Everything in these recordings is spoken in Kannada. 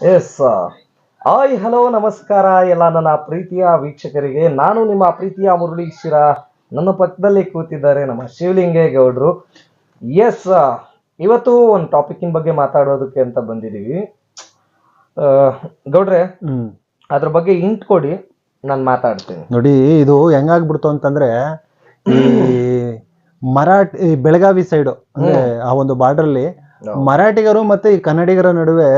ಎಸ್ ಆಯ್ ಹಲೋ ನಮಸ್ಕಾರ. ಎಲ್ಲ ನನ್ನ ಪ್ರೀತಿಯ ವೀಕ್ಷಕರಿಗೆ. ನಾನು ನಿಮ್ಮ ಪ್ರೀತಿಯ ಮುರುಳೀಶ್ವರ ನನ್ನ ಪಕ್ಕದಲ್ಲಿ ಕೂತಿದ್ದಾರೆ ನಮ್ಮ ಶಿವಲಿಂಗೇಗೌಡರು ಎಸ್ ಇವತ್ತು ಒಂದು ಟಾಪಿಕಿನ ಬಗ್ಗೆ ಮಾತಾಡೋದಕ್ಕೆ ಅಂತ ಬಂದಿದ್ದೀವಿ. ಗೌಡ್ರೆ ಅದ್ರ ಬಗ್ಗೆ ಇಂಟ್ ಕೊಡಿ. ನಾನು ಮಾತಾಡ್ತೀನಿ. ನೋಡಿ ಇದು ಹೆಂಗಾಗ್ಬಿಡ್ತು ಅಂತಂದ್ರೆ ಈ ಮರಾಠಿ ಬೆಳಗಾವಿ ಸೈಡು ಅಂದ್ರೆ ಆ ಒಂದು ಬಾರ್ಡರ್ ಅಲ್ಲಿ ಹೌದು. ಮರಾಠಿಗರು ಮತ್ತೆ ಈ ಕನ್ನಡಿಗರ ನಡುವೆ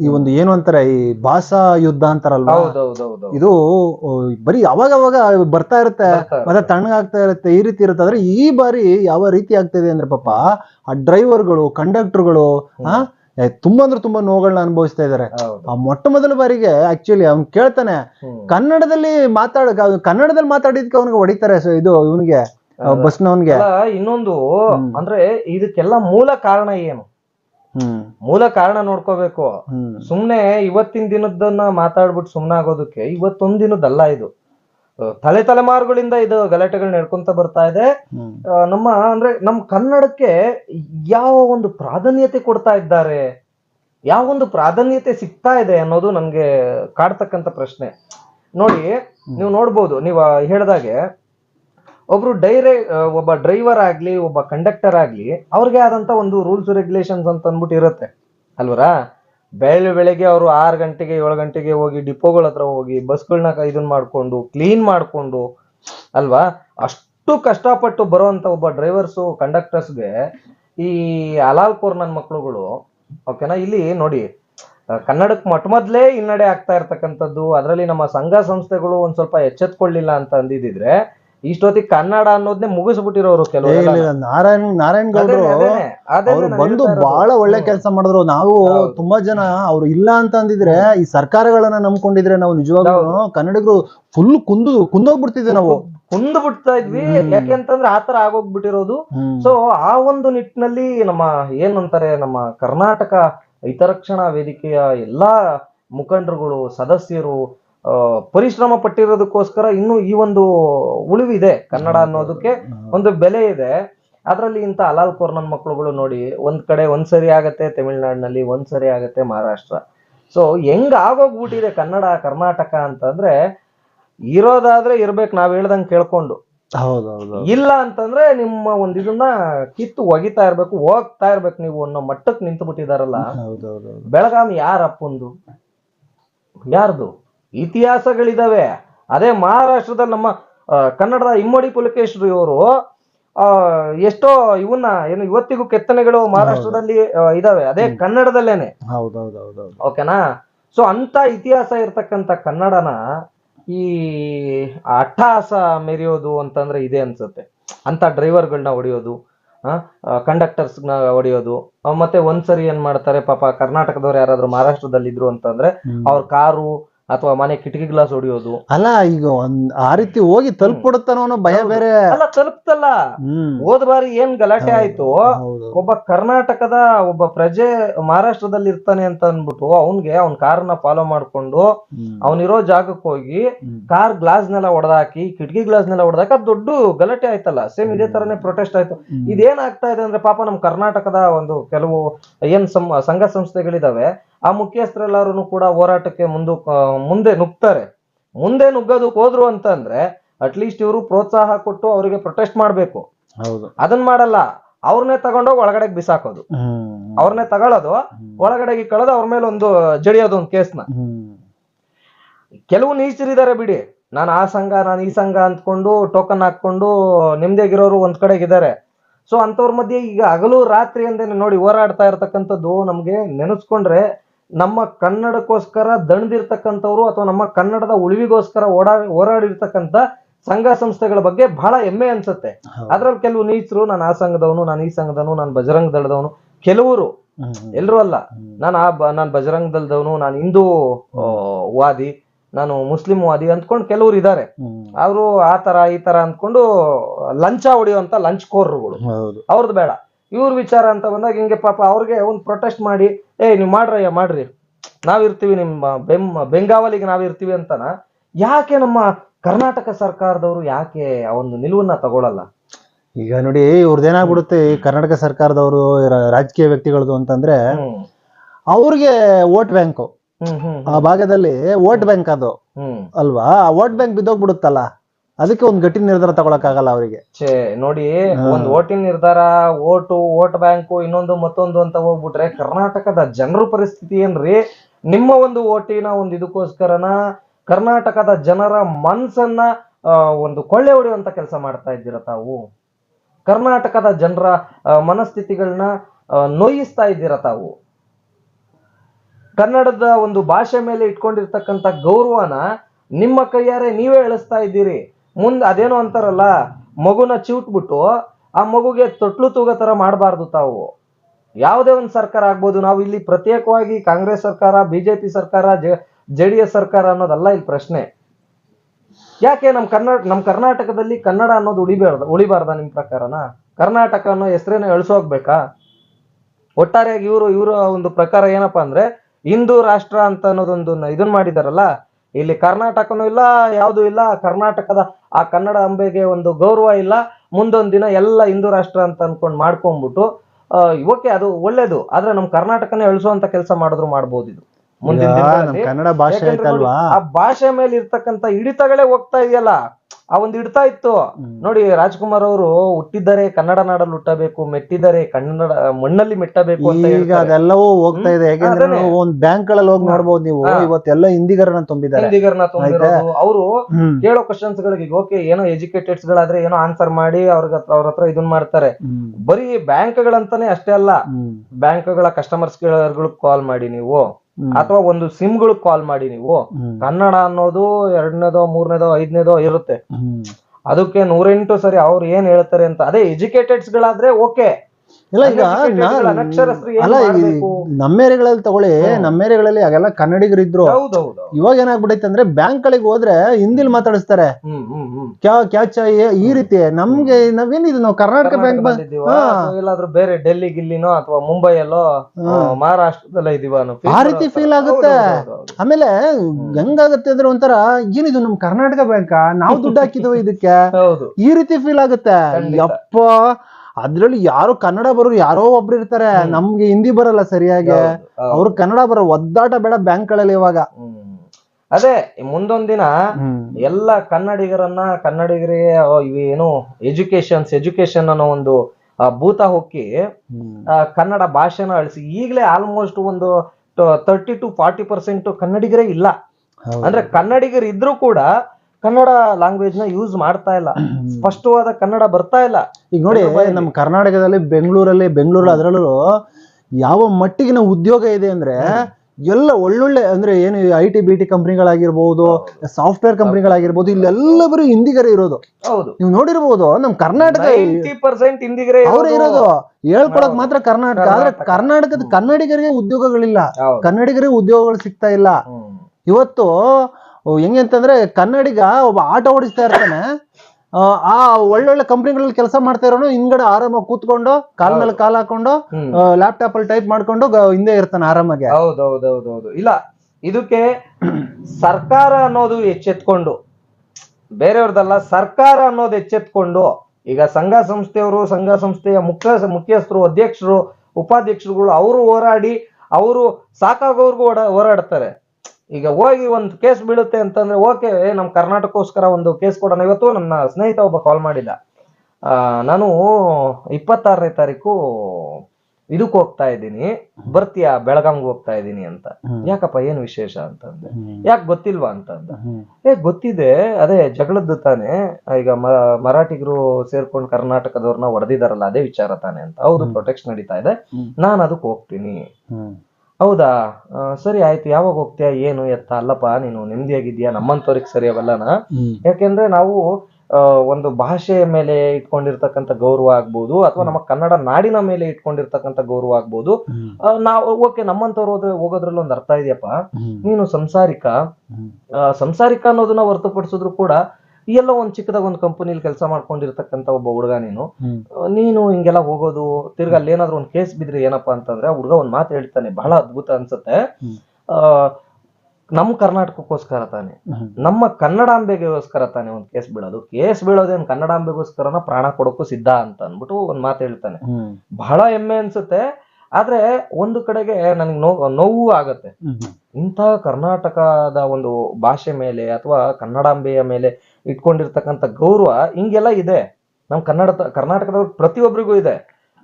ಈ ಒಂದು ಏನು ಅಂತಾರೆ ಈ ಭಾಷಾ ಯುದ್ಧ ಅಂತಾರಲ್ವಾ? ಇದು ಬರೀ ಅವಾಗ ಅವಾಗ ಬರ್ತಾ ಇರುತ್ತೆ. ಮತ್ತೆ ತಣ್ಣಗಾಗ್ತಾ ಇರುತ್ತೆ ಈ ರೀತಿ ಇರುತ್ತೆ. ಆದ್ರೆ ಈ ಬಾರಿ ಯಾವ ರೀತಿ ಆಗ್ತಿದೆ ಅಂದ್ರೆ ಪಾಪ ಆ ಡ್ರೈವರ್ಗಳು ಕಂಡಕ್ಟರ್ಗಳು ಆ ಏ, ತುಂಬಾ ಅಂದ್ರೆ ತುಂಬಾ ನೋವುಗಳನ್ನ ಅನುಭವಿಸ್ತಾ ಇದಾರೆ ಆ ಮೊಟ್ಟ ಮೊದಲ ಬಾರಿಗೆ ಆಕ್ಚುಲಿ ಅವ್ನ್ ಕೇಳ್ತಾನೆ ಕನ್ನಡದಲ್ಲಿ ಮಾತಾಡ ಕನ್ನಡದಲ್ಲಿ ಮಾತಾಡಿದ್ಕೆ ಅವನಿಗೆ ಹೊಡಿತಾರೆ ಸೊ ಇದು ಇವನಿಗೆ ಬಸ್ನವನ್ಗೆ. ಇನ್ನೊಂದು ಅಂದ್ರೆ ಇದಕ್ಕೆಲ್ಲ ಮೂಲ ಕಾರಣ ಏನು? ಮೂಲ ಕಾರಣ ನೋಡ್ಕೋಬೇಕು. ಸುಮ್ನೆ ಇವತ್ತಿನ ದಿನದನ್ನ ಮಾತಾಡ್ಬಿಟ್ಟು ಸುಮ್ನೆ ಆಗೋದಕ್ಕೆ ಇವತ್ತೊಂದ್ ದಿನದಲ್ಲ ಇದು. ತಲೆ ತಲೆಮಾರುಗಳಿಂದ ಇದು ಗಲಾಟೆಗಳು ನಡ್ಕೊಂತ ಬರ್ತಾ ಇದೆ. ನಮ್ಮ ಅಂದ್ರೆ ನಮ್ ಕನ್ನಡಕ್ಕೆ ಯಾವ ಒಂದು ಪ್ರಾಧಾನ್ಯತೆ ಕೊಡ್ತಾ ಇದ್ದಾರೆ? ಯಾವ ಒಂದು ಪ್ರಾಧಾನ್ಯತೆ ಸಿಗ್ತಾ ಇದೆ ಅನ್ನೋದು ನನ್ಗೆ ಕಾಡ್ತಕ್ಕಂತ ಪ್ರಶ್ನೆ. ನೋಡಿ ನೀವು ನೋಡ್ಬೋದು ನೀವು ಹೇಳ್ದಾಗೆ ಒಬ್ರು ಡೈರೆ ಒಬ್ಬ ಡ್ರೈವರ್ ಆಗ್ಲಿ, ಒಬ್ಬ ಕಂಡಕ್ಟರ್ ಆಗ್ಲಿ, ಅವ್ರಿಗೆ ಆದಂತ ಒಂದು ರೂಲ್ಸ್ ರೆಗ್ಯುಲೇಷನ್ಸ್ ಅಂತ ಅಂದ್ಬಿಟ್ಟು ಇರುತ್ತೆ. ಅಲ್ವರಾ? ಬೆಳೆ, ಬೆಳಗ್ಗೆ ಅವರು ಆರು ಗಂಟೆಗೆ, ಏಳು ಗಂಟೆಗೆ ಹೋಗಿ ಡಿಪೋಗಳ ಹತ್ರ ಹೋಗಿ ಬಸ್ಗಳನ್ನ ಇದನ್ನ ಮಾಡಿಕೊಂಡು ಕ್ಲೀನ್ ಮಾಡಿಕೊಂಡು, ಅಲ್ವಾ? ಅಷ್ಟು ಕಷ್ಟಪಟ್ಟು ಬರುವಂತ ಒಬ್ಬ ಡ್ರೈವರ್ಸು ಕಂಡಕ್ಟರ್ಸ್ಗೆ ಈ ಅಲಾಲ್ಪುರ್ ನನ್ನ ಮಕ್ಕಳುಗಳು ಓಕೆನಾ ಇಲ್ಲಿ ನೋಡಿ ಕನ್ನಡಕ್ಕೆ ಮೊಟ್ಟ ಮೊದಲೇ ಹಿನ್ನಡೆ ಆಗ್ತಾ ಇರ್ತಕ್ಕಂಥದ್ದು, ಅದರಲ್ಲಿ ನಮ್ಮ ಸಂಘ ಸಂಸ್ಥೆಗಳು ಒಂದು ಸ್ವಲ್ಪ ಎಚ್ಚೆತ್ಕೊಳ್ಳಿಲ್ಲ ಅಂತ ಅಂದಿದ್ರೆ ಇಷ್ಟೊತ್ತಿಗೆ ಕನ್ನಡ ಅನ್ನೋದನ್ನೇ ಮುಗಿಸ್ಬಿಟ್ಟಿರೋರು ಕೆಲವರು ನಾರಾಯಣ್ ನಾರಾಯಣ್ ಗೌಡ್ರು ಬಂದು ಬಹಳ ಒಳ್ಳೆ ಕೆಲಸ ಮಾಡಿದ್ರು. ನಾವು ತುಂಬಾ ಜನ ಅವ್ರು ಇಲ್ಲ ಅಂತ ಅಂದಿದ್ರೆ ಈ ಸರ್ಕಾರಗಳನ್ನ ನಂಬ್ಕೊಂಡಿದ್ರೆ ನಾವು ನಿಜವಾಗ್ಲೂ ಕನ್ನಡಿಗರು ಫುಲ್ ಕುಂದು ಕುಂದೋಗ್ಬಿಡ್ತಿದ್ವಿ ನಾವು. ಕುಂದು ಬಿಡ್ತಾ ಇದ್ವಿ ಯಾಕೆಂತಂದ್ರೆ ಆತರ ಆಗೋಗ್ಬಿಟ್ಟಿರೋದು. ಸೊ ಆ ಒಂದು ನಿಟ್ಟಿನಲ್ಲಿ ನಮ್ಮ ಏನಂತಾರೆ ನಮ್ಮ ಕರ್ನಾಟಕ ಹಿತರಕ್ಷಣಾ ವೇದಿಕೆಯ ಎಲ್ಲಾ ಮುಖಂಡರುಗಳು ಸದಸ್ಯರು ಪರಿಶ್ರಮ ಪಟ್ಟಿರೋದಕ್ಕೋಸ್ಕರ ಇನ್ನು ಈ ಒಂದು ಉಳಿವಿದೆ ಕನ್ನಡ ಅನ್ನೋದಕ್ಕೆ ಒಂದು ಬೆಲೆ ಇದೆ. ಅದರಲ್ಲಿ ಇಂಥ ಅಲಾಲ್ ನನ್ನ ಮಕ್ಕಳುಗಳು ನೋಡಿ ಒಂದ್ ಕಡೆ ಒಂದ್ ಸರಿ ಆಗತ್ತೆ ತಮಿಳ್ನಾಡಿನಲ್ಲಿ ಒಂದ್ ಸರಿ ಆಗತ್ತೆ ಮಹಾರಾಷ್ಟ್ರ. ಸೊ ಹೆಂಗ್ ಆಗೋಗ್ಬಿಟ್ಟಿದೆ ಕನ್ನಡ ಕರ್ನಾಟಕ ಅಂತಂದ್ರೆ ಇರೋದಾದ್ರೆ ಇರ್ಬೇಕು ನಾವ್ ಹೇಳ್ದಂಗೆ ಕೇಳ್ಕೊಂಡು. ಇಲ್ಲ ಅಂತಂದ್ರೆ ನಿಮ್ಮ ಒಂದ್ ಇದನ್ನ ಕಿತ್ತು ಒಗಿತಾ ಇರ್ಬೇಕು ಹೋಗ್ತಾ ಇರ್ಬೇಕು ನೀವು ಅನ್ನೋ ಮಟ್ಟಕ್ಕೆ ನಿಂತು ಬಿಟ್ಟಿದಾರಲ್ಲ ಬೆಳಗಾಂ ಬೆಳಗಾವಿ ಯಾರಪ್ಪಂದು ಯಾರ್ದು? ಇತಿಹಾಸಗಳಿದಾವೆ. ಅದೇ ಮಹಾರಾಷ್ಟ್ರದಲ್ಲಿ ನಮ್ಮ ಕನ್ನಡದ ಇಮ್ಮಡಿ ಪುಲಕೇಶ್ವರಿ ಅವರು ಆ ಎಷ್ಟೋ ಇವನ್ನ ಏನು ಇವತ್ತಿಗೂ ಕೆತ್ತನೆಗಳು ಮಹಾರಾಷ್ಟ್ರದಲ್ಲಿ ಇದಾವೆ. ಅದೇ ಕನ್ನಡದಲ್ಲೇನೆ. ಓಕೆನಾ? ಸೊ ಅಂತ ಇತಿಹಾಸ ಇರ್ತಕ್ಕಂಥ ಕನ್ನಡನ ಈ ಅಟ್ಟಹಾಸ ಮೆರೆಯೋದು ಅಂತಂದ್ರೆ ಇದೆ ಅನ್ಸುತ್ತೆ. ಅಂತ ಡ್ರೈವರ್ಗಳನ್ನ ಹೊಡೆಯೋದು ಕಂಡಕ್ಟರ್ಸ್ನ ಹೊಡೆಯೋದು ಮತ್ತೆ ಒಂದ್ಸರಿ ಏನ್ ಮಾಡ್ತಾರೆ ಪಾಪ ಕರ್ನಾಟಕದವ್ರು ಯಾರಾದ್ರೂ ಮಹಾರಾಷ್ಟ್ರದಲ್ಲಿ ಇದ್ರು ಅಂತಂದ್ರೆ ಅವ್ರ ಕಾರು ಅಥವಾ ಮನೆ ಕಿಟಕಿ ಗ್ಲಾಸ್ ಹೊಡಿಯೋದು. ಅಲ್ಲ ಈಗ ಒಂದ್ ಆ ರೀತಿ ಹೋಗಿ ತಲುಪಿಡುತ್ತಾನೋ ಅನ್ನೋ ಭಯ ಬೇರೆ. ಅಲ್ಲ ತಲುಪ್ತಲ್ಲ. ಹ್ಮ್. ಹೋದ ಬಾರಿ ಏನ್ ಗಲಾಟೆ ಆಯ್ತು? ಹೌದು. ಒಬ್ಬ ಕರ್ನಾಟಕದ ಒಬ್ಬ ಪ್ರಜೆ ಮಹಾರಾಷ್ಟ್ರದಲ್ಲಿ ಇರ್ತಾನೆ ಅಂತ ಅನ್ಬಿಟ್ಟು ಅವನ್ಗೆ ಅವ್ನ ಕಾರ್ನ ಫಾಲೋ ಮಾಡ್ಕೊಂಡು ಹ್ಮ್. ಅವನಿರೋ ಜಾಗಕ್ಕೆ ಹೋಗಿ ಹ್ಮ್. ಕಾರ್ ಗ್ಲಾಸ್ ನೆಲ್ಲ ಹೊಡೆದಾಕಿ ಕಿಟಕಿ ಗ್ಲಾಸ್ ನೆಲ್ಲ ಹೊಡೆದಾಕ ದೊಡ್ಡ ಗಲಾಟೆ ಆಯ್ತಲ್ಲ. ಸೇಮ್ ಇದೇ ತರನೇ ಪ್ರೊಟೆಸ್ಟ್ ಆಯ್ತು. ಹ್ಮ್. ಇದೇನಾಗ್ತಾ ಇದೆ ಅಂದ್ರೆ ಪಾಪ ನಮ್ ಕರ್ನಾಟಕದ ಒಂದು ಕೆಲವು ಏನ್ ಸಂ- ಸಂಘ ಸಂಸ್ಥೆಗಳಿದಾವೆ ಆ ಮುಖ್ಯಸ್ಥರೆಲ್ಲರೂ ಕೂಡ ಹೋರಾಟಕ್ಕೆ ಮುಂದು ಮುಂದೆ ನುಗ್ತಾರೆ. ಮುಂದೆ ನುಗ್ಗೋದಕ್ಕೆ ಹೋದ್ರು ಅಂತ ಅಂದ್ರೆ ಅಟ್ಲೀಸ್ಟ್ ಇವರು ಪ್ರೋತ್ಸಾಹ ಕೊಟ್ಟು ಅವರಿಗೆ ಪ್ರೊಟೆಸ್ಟ್ ಮಾಡ್ಬೇಕು. ಹೌದು. ಅದನ್ನ ಮಾಡಲ್ಲ ಅವ್ರನ್ನೇ ತಗೊಂಡೋಗಿ ಒಳಗಡೆ ಬಿಸಾಕೋದು. ಅವ್ರನ್ನೇ ತಗೊಳ್ಳೋದು ಒಳಗಡೆಗೆ ಕಳೆದು ಅವ್ರ ಮೇಲೆ ಒಂದು ಜಡಿಯೋದು ಒಂದು ಕೇಸ್ನ. ಕೆಲವು ನೀಚರಿದ್ದಾರೆ ಬಿಡಿ. ನಾನು ಆ ಸಂಘ ನಾನು ಈ ಸಂಘ ಅಂದ್ಕೊಂಡು ಟೋಕನ್ ಹಾಕೊಂಡು ನೆಮ್ಮದಿಯಾಗಿರೋರು ಒಂದ್ ಕಡೆಗಿದ್ದಾರೆ ಸೊ ಅಂತವ್ರ ಮಧ್ಯೆ ಈಗ ಹಗಲು ರಾತ್ರಿ ಅಂದೇನೆ ನೋಡಿ ಹೋರಾಡ್ತಾ ಇರತಕ್ಕಂಥದ್ದು ನಮ್ಗೆ ನೆನೆಸ್ಕೊಂಡ್ರೆ ನಮ್ಮ ಕನ್ನಡಕ್ಕೋಸ್ಕರ ದಣಿದಿರ್ತಕ್ಕಂಥವ್ರು ಅಥವಾ ನಮ್ಮ ಕನ್ನಡದ ಉಳಿವಿಗೋಸ್ಕರ ಓಡಾ ಹೋರಾಡಿರ್ತಕ್ಕಂಥ ಸಂಘ ಸಂಸ್ಥೆಗಳ ಬಗ್ಗೆ ಬಹಳ ಹೆಮ್ಮೆ ಅನ್ಸುತ್ತೆ. ಅದ್ರಲ್ಲಿ ಕೆಲವು ನೀಚರು ನಾನು ಆ ಸಂಘದವನು ನಾನು ಈ ಸಂಘದವನು ನಾನು ಬಜರಂಗ ದಳದವನು. ಕೆಲವರು ಎಲ್ಲರೂ ಎಲ್ರು ಅಲ್ಲ. ನಾನು ಆ ನಾನು ಬಜರಂಗ ದಳದವನು ನಾನು ಹಿಂದೂ ವಾದಿ ನಾನು ಮುಸ್ಲಿಂ ವಾದಿ ಅಂದ್ಕೊಂಡು ಕೆಲವ್ರು ಇದ್ದಾರೆ. ಅವರು ಆ ತರ ಈ ತರ ಅಂದ್ಕೊಂಡು ಲಂಚ ಹೊಡೆಯುವಂತ ಲಂಚ್ ಕೋರ್ರುಗಳು ಅವ್ರದ್ದು ಬೇಡ. ಇವ್ರ ವಿಚಾರ ಅಂತ ಬಂದಾಗ ಹಿಂಗೆ ಪಾಪ ಅವ್ರಿಗೆ ಒಂದು ಪ್ರೊಟೆಸ್ಟ್ ಮಾಡಿ ಏ ನೀವು ಮಾಡ್ರಯ್ಯ ಮಾಡ್ರಿ. ನಾವಿರ್ತೀವಿ ನಿಮ್ಮ ಬೆಂ ಬೆಂಗಾವಲಿಗೆ ನಾವಿರ್ತೀವಿ ಅಂತನ ಯಾಕೆ ನಮ್ಮ ಕರ್ನಾಟಕ ಸರ್ಕಾರದವರು ಯಾಕೆ ಆ ಒಂದು ನಿಲುವನ್ನ ತಗೊಳಲ್ಲ? ಈಗ ನೋಡಿ ಇವ್ರದ್ದೇನಾಗ್ಬಿಡುತ್ತೆ ಈ ಕರ್ನಾಟಕ ಸರ್ಕಾರದವರು ರಾಜಕೀಯ ವ್ಯಕ್ತಿಗಳದು ಅಂತಂದ್ರೆ ಅವ್ರಿಗೆ ವೋಟ್ ಬ್ಯಾಂಕು. ಆ ಭಾಗದಲ್ಲಿ ವೋಟ್ ಬ್ಯಾಂಕ್ ಅದು. ಹ್ಮ್. ಅಲ್ವಾ? ಆ ವೋಟ್ ಬ್ಯಾಂಕ್ ಬಿದ್ದೋಗ್ಬಿಡುತ್ತಲ್ಲ? ಅದಕ್ಕೆ ಒಂದು ಗಟ್ಟಿ ನಿರ್ಧಾರ ತಗೊಳಕ್ಕಾಗಲ್ಲ ಅವರಿಗೆ. ಛೇ ನೋಡಿ ಒಂದ್ ಓಟಿನ ನಿರ್ಧಾರ ಓಟು ಓಟ್ ಬ್ಯಾಂಕು ಇನ್ನೊಂದು ಮತ್ತೊಂದು ಅಂತ ಹೋಗ್ಬಿಟ್ರೆ ಕರ್ನಾಟಕದ ಜನರ ಪರಿಸ್ಥಿತಿ ಏನ್ರಿ? ನಿಮ್ಮ ಒಂದು ಓಟಿನ ಒಂದು ಇದಕ್ಕೋಸ್ಕರನ ಕರ್ನಾಟಕದ ಜನರ ಮನ್ಸನ್ನ ಒಂದು ಕೊಳ್ಳೆ ಹೊಡೆಯುವಂತ ಕೆಲಸ ಮಾಡ್ತಾ ಇದ್ದೀರ ತಾವು? ಕರ್ನಾಟಕದ ಜನರ ಮನಸ್ಥಿತಿಗಳನ್ನ ನೋಯಿಸ್ತಾ ಇದ್ದೀರ ತಾವು? ಕನ್ನಡದ ಒಂದು ಭಾಷೆ ಮೇಲೆ ಇಟ್ಕೊಂಡಿರ್ತಕ್ಕಂಥ ಗೌರವನ ನಿಮ್ಮ ಕೈಯಾರೆ ನೀವೇ ಇಳಿಸ್ತಾ ಇದ್ದೀರಿ. ಮುಂದೆ ಅದೇನೋ ಅಂತಾರಲ್ಲ, ಮಗುನ ಚಿವುಟ್ಬಿಟ್ಟು ಆ ಮಗುಗೆ ತೊಟ್ಲು ತೂಗೋ ತರ ಮಾಡಬಾರ್ದು ತಾವು. ಯಾವುದೇ ಒಂದು ಸರ್ಕಾರ ಆಗ್ಬೋದು, ನಾವು ಇಲ್ಲಿ ಪ್ರತ್ಯೇಕವಾಗಿ ಕಾಂಗ್ರೆಸ್ ಸರ್ಕಾರ, ಬಿಜೆಪಿ ಸರ್ಕಾರ, ಜೆ ಸರ್ಕಾರ ಅನ್ನೋದಲ್ಲ ಇಲ್ಲಿ ಪ್ರಶ್ನೆ. ಯಾಕೆ ನಮ್ಮ ಕರ್ನಾಟಕ ನಮ್ಮ ಕರ್ನಾಟಕದಲ್ಲಿ ಕನ್ನಡ ಅನ್ನೋದು ಉಳಿಬಾರ್ದ ಉಳಿಬಾರ್ದ ನಿಮ್ಮ ಪ್ರಕಾರನ? ಕರ್ನಾಟಕ ಅನ್ನೋ ಹೆಸರೇನ ಎಳ್ಸೋಗ್ಬೇಕಾ ಒಟ್ಟಾರೆಯಾಗಿ ಇವರು, ಇವರ ಒಂದು ಪ್ರಕಾರ ಏನಪ್ಪಾ ಅಂದ್ರೆ ಹಿಂದೂ ರಾಷ್ಟ್ರ ಅಂತ ಅನ್ನೋದೊಂದು ಇದನ್ನ ಇದನ್ ಮಾಡಿದಾರಲ್ಲ ಇಲ್ಲಿ ಕರ್ನಾಟಕನೂ ಇಲ್ಲ ಯಾವುದು ಇಲ್ಲ. ಕರ್ನಾಟಕದ ಆ ಕನ್ನಡ ಅಂಬೆಗೆ ಒಂದು ಗೌರವ ಇಲ್ಲ. ಮುಂದೊಂದು ದಿನ ಎಲ್ಲ ಹಿಂದೂ ರಾಷ್ಟ್ರ ಅಂತ ಅನ್ಕೊಂಡು ಮಾಡ್ಕೊಂಡ್ಬಿಟ್ಟು ಓಕೆ ಅದು ಒಳ್ಳೇದು. ಆದ್ರೆ ನಮ್ ಕರ್ನಾಟಕನೇ ಅಳಿಸುವಂತ ಕೆಲಸ ಮಾಡಿದ್ರು ಮಾಡ್ಬೋದು ಇದು. ಮುಂದಿನ. ಕನ್ನಡ ಭಾಷೆ ಆ ಭಾಷೆ ಮೇಲೆ ಇರ್ತಕ್ಕಂತ ಹಿಡಿತಗಳೇ ಹೋಗ್ತಾ ಇದೆಯಲ್ಲ. ಆ ಒಂದು ಇಡ್ತಾ ಇತ್ತು. ನೋಡಿ ರಾಜ್ಕುಮಾರ್ ಅವರು ಹುಟ್ಟಿದರೆ ಕನ್ನಡ ನಾಡಲ್ಲಿ ಹುಟ್ಟಬೇಕು ಮೆಟ್ಟಿದ್ದಾರೆ ಕನ್ನಡ ಮಣ್ಣಲ್ಲಿ ಮೆಟ್ಟಬೇಕು ಅಂತ ಈಗ ಹೇಳ್ತಾರೆ. ಅದೆಲ್ಲವೂ ಹೋಗ್ತಾ ಇದೆ. ಯಾಕಂದ್ರೆ ಅದನ್ನೇ. ನೀವು ಒಂದ್ ಬ್ಯಾಂಕ್ಗಳಲ್ಲಿ ಹೋಗಿ ನೋಡ್ಬೋದು ನೀವು. ಹಾ. ಇವತ್ತೆಲ್ಲ ಹಿಂದಿಗರನ್ನ ತುಂಬಿದ್ದಾರೆ. ಹಿಂದಿಗರನ್ನ ತುಂಬಿರೋದು. ಅವರು ಹ್ಮ್. ಕೇಳೋ ಕ್ವಶನ್ಸ್ ಗಳಿಗೆ ಓಕೆ ಏನೋ ಎಜುಕೇಟೆಡ್ಸ್ ಗಳಾದ್ರೆ ಏನೋ ಆನ್ಸರ್ ಮಾಡಿ ಅವ್ರಿಗೆ ಹತ್ರ ಅವ್ರ ಹತ್ರ ಇದನ್ ಮಾಡ್ತಾರೆ. ಹ್ಮ್. ಬರೀ ಬ್ಯಾಂಕ್ ಗಳಂತಾನೆ ಅಷ್ಟೇ ಅಲ್ಲ. ಹ್ಮ್. ಬ್ಯಾಂಕ್ಗಳ ಕಸ್ಟಮರ್ಸ್ ಗಳಿಗೆ ಕಾಲ್ ಮಾಡಿ ನೀವು. ಅಥವಾ ಒಂದು ಸಿಮ್ ಗಳಿಗೆ ಕಾಲ್ ಮಾಡಿ ನೀವು ಕನ್ನಡ ಅನ್ನೋದು ಎರಡನೇದೋ ಮೂರನೇದೋ ಐದನೇದೋ ಇರುತ್ತೆ. ಅದಕ್ಕೆ ನೂರೆಂಟು ಸರಿ ಅವ್ರು ಏನ್ ಹೇಳ್ತಾರೆ ಅಂತ ಅದೇ ಎಜುಕೇಟೆಡ್ಸ್ ಗಳಾದ್ರೆ ಓಕೆ. ಇಲ್ಲ ಈಗ ಅಲ್ಲ ಈ ಮಾಡ್ಬೇಕು? ನಮ್ಮ ಏರಿಯಾಗಳಲ್ಲಿ ತಗೊಳ್ಳಿ ನಮ್ಮೇರಿಗಳಲ್ಲಿ ಆಗೆಲ್ಲ ಕನ್ನಡಿಗರು ಇದ್ರು ಹೌದೌದು ಇವಾಗ ಏನಾಗ್ಬಿಟ್ಟೈತೆ ಅಂದ್ರೆ ಬ್ಯಾಂಕ್ ಗಳಿಗೆ ಹೋದ್ರೆ ಹಿಂದಿಲ್ ಮಾತಾಡಿಸ್ತಾರೆ. ಕ್ಯಾ ಕ್ಯಾಚ ಈ ರೀತಿ ನಮ್ಗೆ ನಾವೇನಿದು ನಾವು ಕರ್ನಾಟಕ ಬ್ಯಾಂಕ್? ಎಲ್ಲಾದ್ರೂ ಬೇರೆ ಡೆಲ್ಲಿ ಗಿಲ್ಲಿನೋ ಅಥವಾ ಮುಂಬೈಯಲ್ಲೋ ಮಹಾರಾಷ್ಟ್ರದಲ್ಲ ಇದೀವ ಆ ರೀತಿ ಫೀಲ್ ಆಗುತ್ತೆ. ಆಮೇಲೆ ಹೆಂಗಾಗತ್ತೆ ಅಂದ್ರೆ ಒಂಥರ ಏನಿದು ನಮ್ ಕರ್ನಾಟಕ ಬ್ಯಾಂಕ್ ನಾವು ದುಡ್ಡು ಹಾಕಿದ್ವಿ ಇದಕ್ಕೆ? ಈ ರೀತಿ ಫೀಲ್ ಆಗುತ್ತೆ. ಯಪ್ಪ ಅದ್ರಲ್ಲಿ ಯಾರು ಕನ್ನಡ ಬರೋರು ಯಾರೋ ಒಬ್ರು ಇರ್ತಾರೆ. ನಮ್ಗೆ ಹಿಂದಿ ಬರಲ್ಲ ಸರಿಯಾಗಿ. ಅವ್ರು ಕನ್ನಡ ಬರೋ ಒದ್ದಾಟ ಬೇಡ ಬ್ಯಾಂಕ್ಗಳಲ್ಲಿ ಇವಾಗ ಅದೇ ಮುಂದೊಂದಿನ ಎಲ್ಲ ಕನ್ನಡಿಗರನ್ನ ಕನ್ನಡಿಗರಿಗೆ ಏನು ಎಜುಕೇಶನ್ಸ್ ಎಜುಕೇಶನ್ ಅನ್ನೋ ಒಂದು ಭೂತ ಹೊಕ್ಕಿ ಕನ್ನಡ ಭಾಷೆನ ಅಳಿಸಿ ಈಗಲೇ ಆಲ್ಮೋಸ್ಟ್ ಒಂದು ತರ್ಟಿ ಟು ಫಾರ್ಟಿ ಪರ್ಸೆಂಟ್ ಕನ್ನಡಿಗರೇ ಇಲ್ಲ. ಅಂದ್ರೆ ಕನ್ನಡಿಗರು ಇದ್ರೂ ಕೂಡ ಕನ್ನಡ ಲ್ಯಾಂಗ್ವೇಜ್ನ ಯೂಸ್ ಮಾಡ್ತಾ ಇಲ್ಲ. ಸ್ಪಷ್ಟವಾದ ಕನ್ನಡ ಬರ್ತಾ ಇಲ್ಲ. ಈಗ ನೋಡಿ ನಮ್ಮ ಕರ್ನಾಟಕದಲ್ಲಿ ಬೆಂಗಳೂರಲ್ಲಿ ಬೆಂಗಳೂರು ಅದರಲ್ಲೂ ಯಾವ ಮಟ್ಟಿಗಿನ ಉದ್ಯೋಗ ಇದೆ ಅಂದ್ರೆ ಎಲ್ಲ ಒಳ್ಳೊಳ್ಳೆ ಅಂದ್ರೆ ಏನು ಐ ಟಿ ಬಿ ಟಿ ಕಂಪ್ನಿಗಳಾಗಿರ್ಬೋದು ಸಾಫ್ಟ್ವೇರ್ ಕಂಪ್ನಿಗಳಾಗಿರ್ಬೋದು ಇಲ್ಲೆಲ್ಲ ಬರೀ ಹಿಂದಿಗರೇ ಇರೋದು. ಹೌದು. ನೀವು ನೋಡಿರ್ಬೋದು ನಮ್ ಕರ್ನಾಟಕ ನೈಂಟಿ ಪರ್ಸೆಂಟ್ ಹಿಂದಿಗರೇ ಅವರೇ ಇರೋದು. ಹೇಳ್ಕೊಳಕ್ ಮಾತ್ರ ಕರ್ನಾಟಕ. ಆದ್ರೆ ಕರ್ನಾಟಕದ ಕನ್ನಡಿಗರಿಗೆ ಉದ್ಯೋಗಗಳಿಲ್ಲ. ಕನ್ನಡಿಗರಿಗೆ ಉದ್ಯೋಗಗಳು ಸಿಗ್ತಾ ಇಲ್ಲ. ಇವತ್ತು ಹೆಂಗೆ ಅಂತಂದ್ರೆ ಕನ್ನಡಿಗ ಒಬ್ಬ ಆಟೋ ಓಡಿಸ್ತಾ ಇರ್ತಾನೆ. ಆ, ಆ ಒಳ್ಳೊಳ್ಳೆ ಕಂಪ್ನಿಗಳಲ್ಲಿ ಕೆಲಸ ಮಾಡ್ತಾ ಇರೋನು ಹಿಂದ್ಗಡೆ ಆರಾಮಾಗಿ ಕೂತ್ಕೊಂಡು ಕಾಲ್ ಮೇಲೆ ಕಾಲ್ ಹಾಕೊಂಡು. ಲ್ಯಾಪ್ಟಾಪ್ ಅಲ್ಲಿ ಟೈಪ್ ಮಾಡ್ಕೊಂಡು ಹಿಂದೆ ಇರ್ತಾನೆ ಆರಾಮಾಗಿ. ಹೌದೌದೌದೌದು. ಇಲ್ಲ ಇದಕ್ಕೆ ಸರ್ಕಾರ ಅನ್ನೋದು ಎಚ್ಚೆತ್ಕೊಂಡು ಬೇರೆಯವ್ರದಲ್ಲ ಸರ್ಕಾರ ಅನ್ನೋದು ಎಚ್ಚೆತ್ಕೊಂಡು ಈಗ ಸಂಘ ಸಂಸ್ಥೆಯವರು ಸಂಘ ಸಂಸ್ಥೆಯ ಮುಖ್ಯ ಮುಖ್ಯಸ್ಥರು ಅಧ್ಯಕ್ಷರು ಉಪಾಧ್ಯಕ್ಷರುಗಳು ಅವರು ಹೋರಾಡಿ ಅವರು ಸಾಕಾಗೋರ್ಗು ಓಡ ಹೋರಾಡ್ತಾರೆ. ಈಗ ಹೋಗಿ ಒಂದು ಕೇಸ್ ಬೀಳುತ್ತೆ ಅಂತಂದ್ರೆ ಓಕೆ ನಮ್ ಕರ್ನಾಟಕಕ್ಕೋಸ್ಕರ ಒಂದು ಕೇಸ್ ಕೊಡೋಣ. ಇವತ್ತು ನನ್ನ ಸ್ನೇಹಿತ ಒಬ್ಬ ಕಾಲ್ ಮಾಡಿದ್ದ. ನಾನು ಇಪ್ಪತ್ತಾರನೇ ತಾರೀಕು ಇದಕ್ಕೆ ಹೋಗ್ತಾ ಇದ್ದೀನಿ. ಬರ್ತೀಯಾ? ಬೆಳಗಾಂಗೆ ಹೋಗ್ತಾ ಇದ್ದೀನಿ ಅಂತ. ಯಾಕಪ್ಪ ಏನು ವಿಶೇಷ ಅಂತಂದೆ. ಯಾಕೆ ಗೊತ್ತಿಲ್ವಾ ಅಂತಂದ. ಏ ಗೊತ್ತಿದೆ. ಅದೇ ಜಗಳದ್ದು ತಾನೆ. ಈಗ ಮರಾಠಿಗರು ಸೇರ್ಕೊಂಡು ಕರ್ನಾಟಕದವ್ರನ್ನ ಹೊಡೆದಿದಾರಲ್ಲ ಅದೇ ವಿಚಾರ ತಾನೆ ಅಂತ. ಹೌದು ಪ್ರೊಟೆಕ್ಷನ್ ನಡೀತಾ ಇದೆ. ನಾನು ಅದಕ್ಕೆ ಹೋಗ್ತೀನಿ. ಹೌದಾ? ಸರಿ ಆಯ್ತು. ಯಾವಾಗ ಹೋಗ್ತೀಯಾ? ಏನು ಎತ್ತ? ಅಲ್ಲಪ್ಪ ನೀನು ನೆಮ್ಮದಿಯಾಗಿದ್ಯಾ ನಮ್ಮಂತವ್ರಿಗೆ ಸರಿ ಅವೆಲ್ಲನ ಯಾಕೆಂದ್ರೆ ನಾವು ಒಂದು ಭಾಷೆಯ ಮೇಲೆ ಇಟ್ಕೊಂಡಿರ್ತಕ್ಕಂಥ ಗೌರವ ಆಗ್ಬೋದು ಅಥವಾ ನಮ್ಮ ಕನ್ನಡ ನಾಡಿನ ಮೇಲೆ ಇಟ್ಕೊಂಡಿರ್ತಕ್ಕಂಥ ಗೌರವ ಆಗ್ಬೋದು. ನಾವು ಓಕೆ ನಮ್ಮಂತವ್ರು ಹೋದ್ರೆ ಹೋಗೋದ್ರಲ್ಲಿ ಒಂದು ಅರ್ಥ ಇದೆಯಪ್ಪ? ನೀನು ಸಂಸಾರಿಕ. ಸಂಸಾರಿಕ ಅನ್ನೋದನ್ನ ಹೊರತುಪಡಿಸಿದ್ರು ಕೂಡ ಎಲ್ಲ ಒಂದ್ ಚಿಕ್ಕದಾಗ ಒಂದು ಕಂಪನಿಲಿ ಕೆಲಸ ಮಾಡ್ಕೊಂಡಿರ್ತಕ್ಕಂತ ಒಬ್ಬ ಹುಡುಗ ನೀನು. ನೀನು ಹಿಂಗೆಲ್ಲ ಹೋಗೋದು ತಿರ್ಗಾ ಅಲ್ಲಿ ಏನಾದ್ರು ಒಂದು ಕೇಸ್ ಬಿದ್ರೆ ಏನಪ್ಪಾ ಅಂತಂದ್ರೆ ಆ ಹುಡುಗ ಒಂದ್ ಮಾತು ಹೇಳ್ತಾನೆ ಬಹಳ ಅದ್ಭುತ ಅನ್ಸುತ್ತೆ. ನಮ್ಮ ಕರ್ನಾಟಕಕ್ಕೋಸ್ಕರ ತಾನೆ. ನಮ್ಮ ಕನ್ನಡಾಂಬೆಗೋಸ್ಕರ ತಾನೆ ಒಂದ್ ಕೇಸ್ ಬೀಳೋದು. ಕೇಸ್ ಬೀಳೋದೇನ್ ಕನ್ನಡಾಂಬೆಗೋಸ್ಕರನ ಪ್ರಾಣ ಕೊಡೋಕ್ಕೂ ಸಿದ್ಧ ಅಂತ ಅಂದ್ಬಿಟ್ಟು ಒಂದ್ ಮಾತು ಹೇಳ್ತಾನೆ. ಬಹಳ ಹೆಮ್ಮೆ ಅನ್ಸುತ್ತೆ. ಆದ್ರೆ ಒಂದು ಕಡೆಗೆ ನನಗೆ ನೋವು ನೋವು ಆಗತ್ತೆ. ಇಂಥ ಕರ್ನಾಟಕದ ಒಂದು ಭಾಷೆ ಮೇಲೆ ಅಥವಾ ಕನ್ನಡಾಂಬೆಯ ಮೇಲೆ ಇಟ್ಕೊಂಡಿರ್ತಕ್ಕಂಥ ಗೌರವ ಹಿಂಗೆಲ್ಲ ಇದೆ. ನಮ್ಮ ಕನ್ನಡ ಕರ್ನಾಟಕದವ್ರು ಪ್ರತಿಯೊಬ್ಬರಿಗೂ ಇದೆ.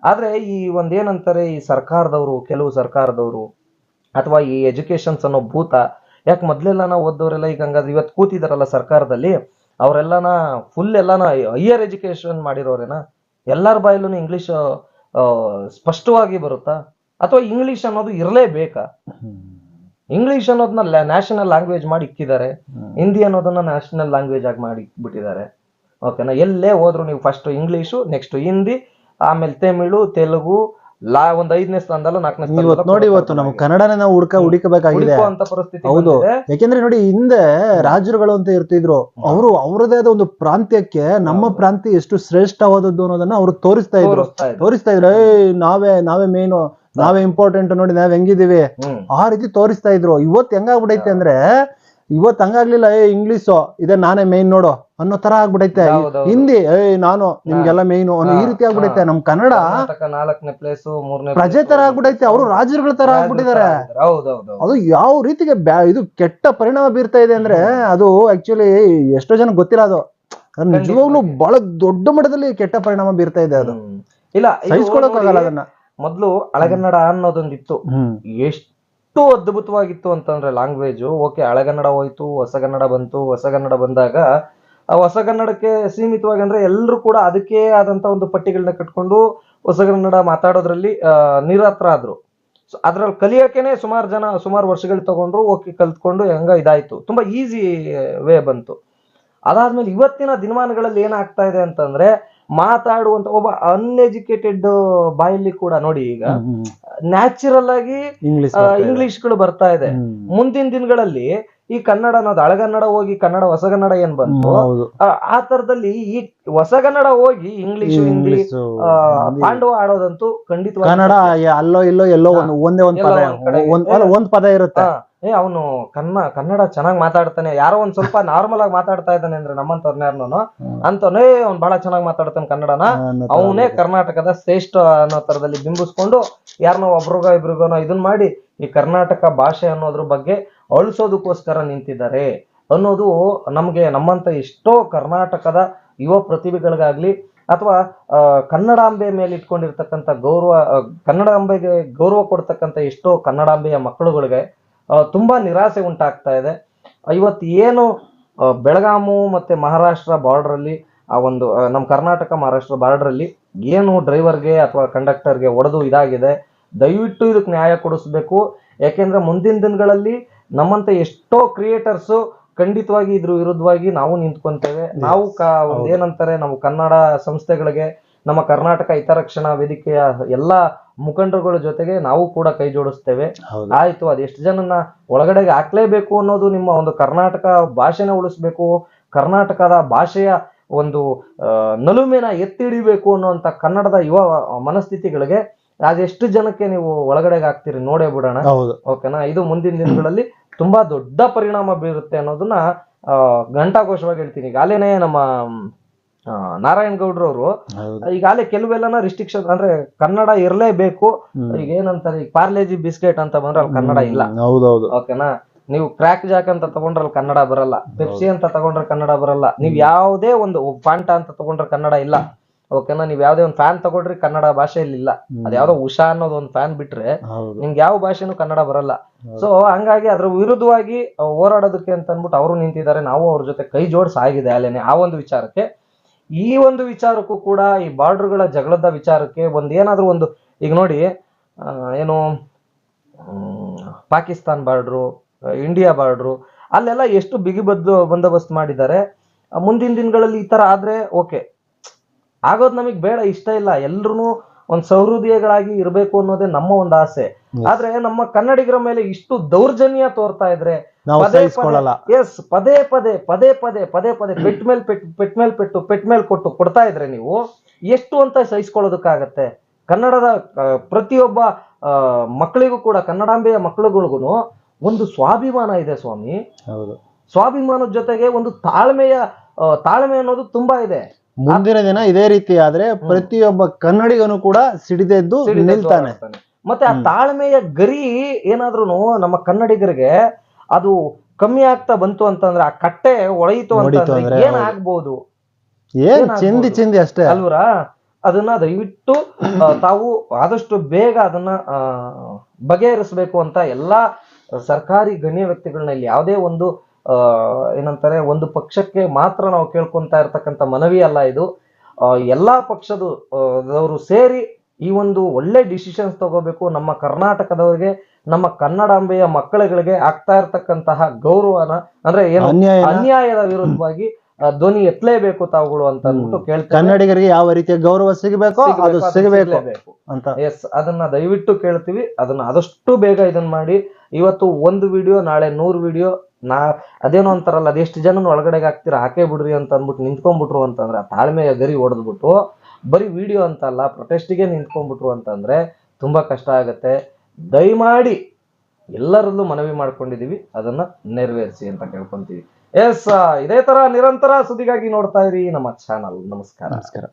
ಆದರೆ ಈ ಒಂದೇನಂತಾರೆ, ಈ ಸರ್ಕಾರದವರು, ಕೆಲವು ಸರ್ಕಾರದವರು, ಅಥವಾ ಈ ಎಜುಕೇಶನ್ಸ್ ಅನ್ನೋ ಭೂತ, ಯಾಕೆ ಮೊದಲೆಲ್ಲ ನಾವು ಓದೋರೆಲ್ಲ ಈಗ ಹಂಗಾದ್ರೆ ಇವತ್ತು ಕೂತಿದಾರಲ್ಲ ಸರ್ಕಾರದಲ್ಲಿ, ಅವರೆಲ್ಲನ ಫುಲ್ ಎಲ್ಲನ ಹೈಯರ್ ಎಜುಕೇಶನ್ ಮಾಡಿರೋರೇನ? ಎಲ್ಲರ ಬಾಯಲ್ಲೂ ಇಂಗ್ಲೀಷ್ ಸ್ಪಷ್ಟವಾಗಿ ಬರುತ್ತಾ? ಅಥವಾ ಇಂಗ್ಲಿಷ್ ಅನ್ನೋದು ಇರಲೇಬೇಕಾ. ಇಂಗ್ಲಿಷ್ ಅನ್ನೋದನ್ನ ನ್ಯಾಷನಲ್ ಲ್ಯಾಂಗ್ವೇಜ್ ಮಾಡಿ ಇಕ್ಕಿದ್ದಾರೆ. ಹಿಂದಿ ಅನ್ನೋದನ್ನ ನ್ಯಾಷನಲ್ ಲ್ಯಾಂಗ್ವೇಜ್ ಆಗಿ ಮಾಡಿ ಇಟ್ಬಿಟ್ಟಿದ್ದಾರೆ ಓಕೆನಾ ಎಲ್ಲೇ ಹೋದ್ರು ನೀವು ಫಸ್ಟ್ ಇಂಗ್ಲಿಷು ನೆಕ್ಸ್ಟ್ ಹಿಂದಿ ಆಮೇಲೆ ತಮಿಳು ತೆಲುಗು ಲಾ ಒಂದ್ ಐದನೇ ಸ್ಥಾನದಲ್ಲ ನಾಲ್ಕನೇ ಸ್ಥಾನ ಇವತ್ತು ನೋಡಿ ಇವತ್ತು ನಮ್ಮ ಕನ್ನಡನೇ ನಾವು ಹುಡ್ಕ ಹುಡುಕಬೇಕಾಗಿದೆ. ಅಂತ ಪರಿಸ್ಥಿತಿ ಹೌದು. ಯಾಕೆಂದ್ರೆ ನೋಡಿ ಹಿಂದೆ ರಾಜರುಗಳು ಅಂತ ಇರ್ತಿದ್ರು ಅವರು ಅವರದೇ ಆದ ಒಂದು ಪ್ರಾಂತ್ಯಕ್ಕೆ ನಮ್ಮ ಪ್ರಾಂತ್ಯ ಎಷ್ಟು ಶ್ರೇಷ್ಠವಾದದ್ದು ಅನ್ನೋದನ್ನ ಅವ್ರು ತೋರಿಸ್ತಾ ಇದ್ರು. ತೋರಿಸ್ತಾ ಇದೆ ತೋರಿಸ್ತಾ ಇದ್ರು ಏ ನಾವೇ ನಾವೇ ಮೇನು ನಾವೇ ಇಂಪಾರ್ಟೆಂಟ್ ನೋಡಿ ನಾವ್ ಹೆಂಗಿದೀವಿ ಆ ರೀತಿ ತೋರಿಸ್ತಾ ಇದ್ರು. ಇವತ್ ಹೆಂಗಾಗ್ಬಿಡೈತೆ ಅಂದ್ರೆ ಇವತ್ ಹಂಗಾಗ್ಲಿಲ್ಲ ಏ ಇಂಗ್ಲಿಷು ಇದೆ ನಾನೇ ಮೇನ್ ನೋಡು ಅನ್ನೋ ತರ ಆಗ್ಬಿಡೈತೆ ಹಿಂದಿ ಏ ನಾನು ನಿಮ್ಗೆಲ್ಲ ಮೇಯ್ನು ಅನ್ನೋ ಈ ರೀತಿ ಆಗ್ಬಿಡೈತೆ ನಮ್ ಕನ್ನಡ ನಾಲ್ಕನೇ ಪ್ಲೇಸ್ ಮೂರನೇ ಪ್ರಜೆ ತರ ಆಗ್ಬಿಡೈತೆ ಅವರು ರಾಜರುಗಳ ತರ ಆಗ್ಬಿಟ್ಟಿದ್ದಾರೆ. ಅದು ಯಾವ ರೀತಿಗೆ ಇದು ಕೆಟ್ಟ ಪರಿಣಾಮ ಬೀರ್ತಾ ಇದೆ ಅಂದ್ರೆ ಅದು ಆಕ್ಚುಲಿ ಎಷ್ಟೋ ಜನ ಗೊತ್ತಿಲ್ಲ ಅದು. ನಿಜವಾಗ್ಲೂ ಬಹಳ ದೊಡ್ಡ ಮಟ್ಟದಲ್ಲಿ ಕೆಟ್ಟ ಪರಿಣಾಮ ಬೀರ್ತಾ ಇದೆ ಅದು. ಇಲ್ಲ ಸಹಿಸ್ಕೊಳಕ್ ಆಗಲ್ಲ ಅದನ್ನ. ಮೊದ್ಲು ಹಳಗನ್ನಡ ಅನ್ನೋದೊಂದಿತ್ತು. ಎಷ್ಟು ಅದ್ಭುತವಾಗಿತ್ತು ಅಂತಂದ್ರೆ ಲ್ಯಾಂಗ್ವೇಜ್ ಓಕೆ ಹಳೆಗನ್ನಡ ಹೋಯ್ತು ಹೊಸಗನ್ನಡ ಬಂತು. ಹೊಸಗನ್ನಡ ಬಂದಾಗ ಆ ಹೊಸಗನ್ನಡಕ್ಕೆ ಸೀಮಿತವಾಗಿ ಅಂದ್ರೆ ಎಲ್ಲರೂ ಕೂಡ ಅದಕ್ಕೆ ಆದಂತ ಒಂದು ಪಟ್ಟಿಗಳನ್ನ ಕಟ್ಕೊಂಡು ಹೊಸಗನ್ನಡ ಮಾತಾಡೋದ್ರಲ್ಲಿ ಆ, ನಿರತರಾದ್ರು ಆದ್ರು. ಅದ್ರಲ್ಲಿ ಕಲಿಯೋಕೆನೆ ಸುಮಾರು ಜನ ಸುಮಾರು ವರ್ಷಗಳು ತಗೊಂಡ್ರು ಓಕೆ ಕಲ್ತ್ಕೊಂಡು ಹೆಂಗ ಇದಾಯ್ತು. ತುಂಬಾ ಈಸಿ ವೇ ಬಂತು. ಅದಾದ್ಮೇಲೆ ಇವತ್ತಿನ ದಿನಮಾನಗಳಲ್ಲಿ ಏನಾಗ್ತಾ ಇದೆ ಅಂತಂದ್ರೆ ಮಾತಾಡುವಂತ ಒಬ್ಬ ಅನ್ಎಜುಕೇಟೆಡ್ ಬಾಯಲ್ಲಿ ಕೂಡ ನೋಡಿ ಈಗ ನ್ಯಾಚುರಲ್ ಆಗಿ ಇಂಗ್ಲಿಷ್ಗಳು ಬರ್ತಾ ಇದೆ. ಮುಂದಿನ ದಿನಗಳಲ್ಲಿ ಈ ಕನ್ನಡ ಅನ್ನೋದು ಹಳಗನ್ನಡ ಹೋಗಿ ಕನ್ನಡ ಹೊಸಗನ್ನಡ ಏನ್ ಬಂತು? ಆ, ತರದಲ್ಲಿ ಈ ಹೊಸಗನ್ನಡ ಹೋಗಿ ಇಂಗ್ಲಿಷ್ ಹಿಂದಿ. ಪಾಂಡವ ಆಡೋದಂತೂ ಖಂಡಿತವಾಗಿ ಕನ್ನಡ ಅಲ್ಲೋ ಇಲ್ಲೋ ಎಲ್ಲೋ ಒಂದು ಒಂದೇ ಒಂದ್ ಪದ ಒಂದ್ ಪದ ಇರುತ್ತೆ. ಏ ಅವನು ಕನ್ನ ಕನ್ನಡ ಚೆನ್ನಾಗಿ ಮಾತಾಡ್ತಾನೆ. ಯಾರೋ ಒಂದ್ ಸ್ವಲ್ಪ ನಾರ್ಮಲ್ ಆಗಿ ಮಾತಾಡ್ತಾ ಇದ್ದಾನೆ ಅಂದ್ರೆ ನಮ್ಮಂತವ್ರನ್ನ ಯಾರನೋನು? ಅಂತವನೇ ಅವ್ನ್ ಬಹಳ ಚೆನ್ನಾಗಿ ಮಾತಾಡ್ತಾನೆ ಕನ್ನಡನ. ಅವನೇ ಕರ್ನಾಟಕದ ಶ್ರೇಷ್ಠ ಅನ್ನೋ ತರದಲ್ಲಿ ಬಿಂಬಿಸ್ಕೊಂಡು ಯಾರನ್ನೋ ಒಬ್ರಿಗೋ ಇಬ್ರಿಗೋನೋ ಇದನ್ ಮಾಡಿ ಈ ಕರ್ನಾಟಕ ಭಾಷೆ ಅನ್ನೋದ್ರ ಬಗ್ಗೆ ಅಳಿಸೋದಕ್ಕೋಸ್ಕರ ನಿಂತಿದ್ದಾರೆ ಅನ್ನೋದು ನಮ್ಗೆ ನಮ್ಮಂತ ಎಷ್ಟೋ ಕರ್ನಾಟಕದ ಯುವ ಪ್ರತಿಭೆಗಳಿಗಾಗ್ಲಿ ಅಥವಾ ಕನ್ನಡಾಂಬೆ ಮೇಲೆ ಇಟ್ಕೊಂಡಿರ್ತಕ್ಕಂಥ ಗೌರವ ಕನ್ನಡಾಂಬೆಗೆ ಗೌರವ ಕೊಡ್ತಕ್ಕಂಥ ಎಷ್ಟೋ ಕನ್ನಡಾಂಬೆಯ ಮಕ್ಕಳುಗಳಿಗೆ ತುಂಬಾ ನಿರಾಸೆ ಉಂಟಾಗ್ತಾ ಇದೆ. ಇವತ್ತು ಏನು ಬೆಳಗಾಮು ಮತ್ತೆ ಮಹಾರಾಷ್ಟ್ರ ಬಾರ್ಡರ್ ಅಲ್ಲಿ ಆ ಒಂದು ನಮ್ಮ ಕರ್ನಾಟಕ ಮಹಾರಾಷ್ಟ್ರ ಬಾರ್ಡರ್ ಅಲ್ಲಿ ಏನು ಡ್ರೈವರ್ಗೆ ಅಥವಾ ಕಂಡಕ್ಟರ್ಗೆ ಒಡೆದು ಇದಾಗಿದೆ. ದಯವಿಟ್ಟು ಇದಕ್ಕೆ ನ್ಯಾಯ ಕೊಡಿಸ್ಬೇಕು. ಯಾಕೆಂದ್ರೆ ಮುಂದಿನ ದಿನಗಳಲ್ಲಿ ನಮ್ಮಂತ ಎಷ್ಟೋ ಕ್ರಿಯೇಟರ್ಸ್ ಖಂಡಿತವಾಗಿ ಇದ್ರ ವಿರುದ್ಧವಾಗಿ ನಾವು ನಿಂತ್ಕೊಂತೇವೆ. ನಾವು ಕ ಏನಂತಾರೆ ನಾವು ಕನ್ನಡ ಸಂಸ್ಥೆಗಳಿಗೆ ನಮ್ಮ ಕರ್ನಾಟಕ ಹಿತರಕ್ಷಣಾ ವೇದಿಕೆಯ ಎಲ್ಲಾ ಮುಖಂಡರುಗಳ ಜೊತೆಗೆ ನಾವು ಕೂಡ ಕೈ ಜೋಡಿಸ್ತೇವೆ. ಆಯ್ತು ಆಯ್ತು ಅದೆಷ್ಟು ಜನನ ಒಳಗಡೆಗೆ ಹಾಕ್ಲೇಬೇಕು ಅನ್ನೋದು ನಿಮ್ಮ ಒಂದು ಕರ್ನಾಟಕ ಭಾಷೆನ ಉಳಿಸ್ಬೇಕು ಕರ್ನಾಟಕದ ಭಾಷೆಯ ಒಂದು ಆ, ನಲುಮೆನ ಎತ್ತಿ ಹಿಡಿಬೇಕು ಅನ್ನುವಂತ ಕನ್ನಡದ ಯುವ ಮನಸ್ಥಿತಿಗಳಿಗೆ ಅದೆಷ್ಟು ಜನಕ್ಕೆ ನೀವು ಒಳಗಡೆಗೆ ಹಾಕ್ತೀರಿ ನೋಡೇ ಬಿಡೋಣ. ಹೌದು. ಓಕೆನಾ ಇದು ಮುಂದಿನ ದಿನಗಳಲ್ಲಿ ತುಂಬಾ ದೊಡ್ಡ ಪರಿಣಾಮ ಬೀರುತ್ತೆ ಅನ್ನೋದನ್ನ ಆ, ಘಂಟಾಘೋಷವಾಗಿ ಹೇಳ್ತೀನಿ. ಈಗಾಗಲೇ ನಮ್ಮ ಆ, ನಾರಾಯಣ್ ಗೌಡ್ರವರು ಅವರು. ಈಗಾಗಲೇ ಕೆಲವೆಲ್ಲನ ರಿಸ್ಟ್ರಿಕ್ಷನ್ ಅಂದ್ರೆ ಕನ್ನಡ ಇರಲೇಬೇಕು. ಈಗ ಏನಂತಾರೆ ಈಗ ಪಾರ್ಲೇಜಿ ಬಿಸ್ಕೆಟ್ ಅಂತ ಬಂದ್ರೆ ಅಲ್ಲಿ ಕನ್ನಡ ಇಲ್ಲ. ಹೌದೌದು. ಓಕೆನಾ ನೀವು ಕ್ರ್ಯಾಕ್ ಜಾಕ್ ಅಂತ ತಗೊಂಡ್ರೆ ಅಲ್ಲಿ ಕನ್ನಡ ಬರಲ್ಲ. ಪೆಪ್ಸಿ ಅಂತ ತಗೊಂಡ್ರೆ ಕನ್ನಡ ಬರಲ್ಲ. ನೀವು ಯಾವುದೇ ಒಂದು ಫಾಂಟ ಅಂತ ತಗೊಂಡ್ರೆ ಕನ್ನಡ ಇಲ್ಲ. ಓಕೆನಾ ನೀವು ಯಾವ್ದೇ ಒಂದು ಫ್ಯಾನ್ ತಗೊಂಡ್ರಿ ಕನ್ನಡ ಭಾಷೆಯಲ್ಲಿ ಇಲ್ಲ. ಅದ್ಯಾವ್ದೋ ಉಷಾ ಅನ್ನೋದು ಒಂದು ಫ್ಯಾನ್ ಬಿಟ್ರೆ ನಿಮ್ಗೆ ಯಾವ ಭಾಷೆನೂ ಕನ್ನಡ ಬರಲ್ಲ. ಸೊ ಹಂಗಾಗಿ ಅದ್ರ ವಿರುದ್ಧವಾಗಿ ಹೋರಾಡೋದಕ್ಕೆ ಅಂತ ಅಂದ್ಬಿಟ್ಟು ಅವರು ನಿಂತಿದ್ದಾರೆ. ನಾವು ಅವ್ರ ಜೊತೆ ಕೈ ಜೋಡಿಸ್ ಆಗಿದೆ ಅಲ್ಲೇನೆ ಆ ಒಂದು ವಿಚಾರಕ್ಕೆ. ಈ ಒಂದು ವಿಚಾರಕ್ಕೂ ಕೂಡ ಈ ಬಾರ್ಡರ್ಗಳ ಜಗಳದ ವಿಚಾರಕ್ಕೆ ಒಂದು ಏನಾದರೂ ಒಂದು, ಈಗ ನೋಡಿ ಏನು ಪಾಕಿಸ್ತಾನ್ ಬಾರ್ಡ್ರು, ಇಂಡಿಯಾ ಬಾರ್ಡ್ರು, ಅಲ್ಲೆಲ್ಲ ಎಷ್ಟು ಬಿಗಿ ಬದ್ದು, ಬಂದೋಬಸ್ತ್ ಮಾಡಿದ್ದಾರೆ. ಮುಂದಿನ ದಿನಗಳಲ್ಲಿ ಈ ಥರ ಆದರೆ ಓಕೆ. ಆಗೋದು ನಮಗೆ ಬೇಡ, ಇಷ್ಟ ಇಲ್ಲ. ಎಲ್ರು ಒಂದ್ ಸೌಹೃದಯಗಳಾಗಿ ಇರಬೇಕು ಅನ್ನೋದೇ ನಮ್ಮ ಒಂದು ಆಸೆ. ಆದ್ರೆ ನಮ್ಮ ಕನ್ನಡಿಗರ ಮೇಲೆ ಇಷ್ಟು ದೌರ್ಜನ್ಯ ತೋರ್ತಾ ಇದ್ರೆ ಎಸ್ ಪದೇ ಪದೇ ಪದೇ ಪದೇ ಪದೇ ಪದೇ ಪೆಟ್ ಮೇಲೆ ಪೆಟ್ ಪೆಟ್ ಮೇಲೆ ಪೆಟ್ಟು ಪೆಟ್ ಮೇಲೆ ಕೊಟ್ಟು ಕೊಡ್ತಾ ಇದ್ರೆ ನೀವು ಎಷ್ಟು ಅಂತ ಸಹಿಸ್ಕೊಳ್ಳೋದಕ್ಕಾಗತ್ತೆ? ಕನ್ನಡದ ಪ್ರತಿಯೊಬ್ಬ ಮಕ್ಕಳಿಗೂ ಕೂಡ ಕನ್ನಡಾಂಬೆಯ ಮಕ್ಕಳುಗಳಿಗೂ ಒಂದು ಸ್ವಾಭಿಮಾನ ಇದೆ ಸ್ವಾಮಿ. ಹೌದು. ಸ್ವಾಭಿಮಾನದ ಜೊತೆಗೆ ಒಂದು ತಾಳ್ಮೆಯ ತಾಳ್ಮೆ ಅನ್ನೋದು ತುಂಬಾ ಇದೆ. ಮುಂದಿನ ದಿನ ಇದೇ ರೀತಿ ಆದ್ರೆ ಪ್ರತಿಯೊಬ್ಬ ಕನ್ನಡಿಗನು ಕೂಡ ಸಿಡಿದೆದ್ದು ನಿಲ್ತಾನೆ. ಮತ್ತೆ ಆ ತಾಳ್ಮೆಯ ಗರಿ ಏನಾದ್ರೂ ನಮ್ಮ ಕನ್ನಡಿಗರಿಗೆ ಅದು ಕಮ್ಮಿ ಆಗ್ತಾ ಬಂತು ಅಂತಂದ್ರೆ ಆ ಕಟ್ಟೆ ಒಳೆಯಿತು ಅಂತಂದ್ರೆ ಏನ್ ಏನ್? ಚಿಂದಿ ಚಿಂದಿ ಅಷ್ಟೇ. ಅಲ್ವರಾ? ಅದನ್ನ ದಯವಿಟ್ಟು ತಾವು ಆದಷ್ಟು ಬೇಗ ಅದನ್ನ ಬಗೆಹರಿಸಬೇಕು ಅಂತ ಎಲ್ಲಾ ಸರ್ಕಾರಿ ಗಣ್ಯ ವ್ಯಕ್ತಿಗಳನ್ನ ಇಲ್ಲಿ ಯಾವುದೇ ಒಂದು ಏನಂತಾರೆ ಒಂದು ಪಕ್ಷಕ್ಕೆ ಮಾತ್ರ ನಾವು ಕೇಳ್ಕೊಂತಾ ಇರ್ತಕ್ಕಂಥ ಮನವಿ ಅಲ್ಲ ಇದು. ಎಲ್ಲಾ ಪಕ್ಷದ ಆ, ಸೇರಿ ಈ ಒಂದು ಒಳ್ಳೆ ಡಿಸಿಷನ್ಸ್ ತಗೋಬೇಕು. ನಮ್ಮ ಕರ್ನಾಟಕದವರಿಗೆ ನಮ್ಮ ಕನ್ನಡಾಂಬೆಯ ಮಕ್ಕಳುಗಳಿಗೆ ಆಗ್ತಾ ಇರ್ತಕ್ಕಂತಹ ಗೌರವನ ಅಂದ್ರೆ ಏನು ಅನ್ಯಾಯದ ವಿರುದ್ಧವಾಗಿ ಧ್ವನಿ ಎತ್ತಲೇಬೇಕು ತಾವುಗಳು ಅಂತ ಅಂದ್ಬಿಟ್ಟು ಕೇಳ್ತಾರೆ ಕನ್ನಡಿಗರಿಗೆ ಯಾವ ರೀತಿಯ ಗೌರವ ಸಿಗಬೇಕು ಅದು ಸಿಗಬೇಕು ಅಂತ. ಎಸ್ ಅದನ್ನ ದಯವಿಟ್ಟು ಕೇಳ್ತೀವಿ. ಅದನ್ನ ಆದಷ್ಟು ಬೇಗ ಇದನ್ನ ಮಾಡಿ. ಇವತ್ತು ಒಂದು ವಿಡಿಯೋ ನಾಳೆ ನೂರು ವಿಡಿಯೋ ನಾ ಅದೇನೋ ಅಂತಾರಲ್ಲ ಅದೆಷ್ಟು ಜನ ಒಳಗಡೆಗೆ ಹಾಕ್ತೀರ, ಹಾಕೇ ಬಿಡ್ರಿ ಅಂತ ಅಂದ್ಬಿಟ್ಟು ನಿಂತ್ಕೊಂಡ್ಬಿಟ್ರು ಅಂತಂದ್ರೆ ತಾಳ್ಮೆಯ ಗರಿ ಹೊಡೆದ್ಬಿಟ್ಟು ಬರೀ ವಿಡಿಯೋ ಅಂತಲ್ಲ ಪ್ರೊಟೆಸ್ಟಿಗೆ ನಿಂತ್ಕೊಂಡ್ಬಿಟ್ರು ಅಂತಂದ್ರೆ ತುಂಬಾ ಕಷ್ಟ ಆಗುತ್ತೆ. ದಯಮಾಡಿ ಎಲ್ಲರಲ್ಲೂ ಮನವಿ ಮಾಡ್ಕೊಂಡಿದೀವಿ, ಅದನ್ನ ನೆರವೇರಿಸಿ ಅಂತ ಕೇಳ್ಕೊಂತೀವಿ. ಎಸ್, ಇದೇ ತರ ನಿರಂತರ ಸುದ್ದಿಗಾಗಿ ನೋಡ್ತಾ ಇರಿ ನಮ್ಮ ಚಾನಲ್. ನಮಸ್ಕಾರ. ನಮಸ್ಕಾರ.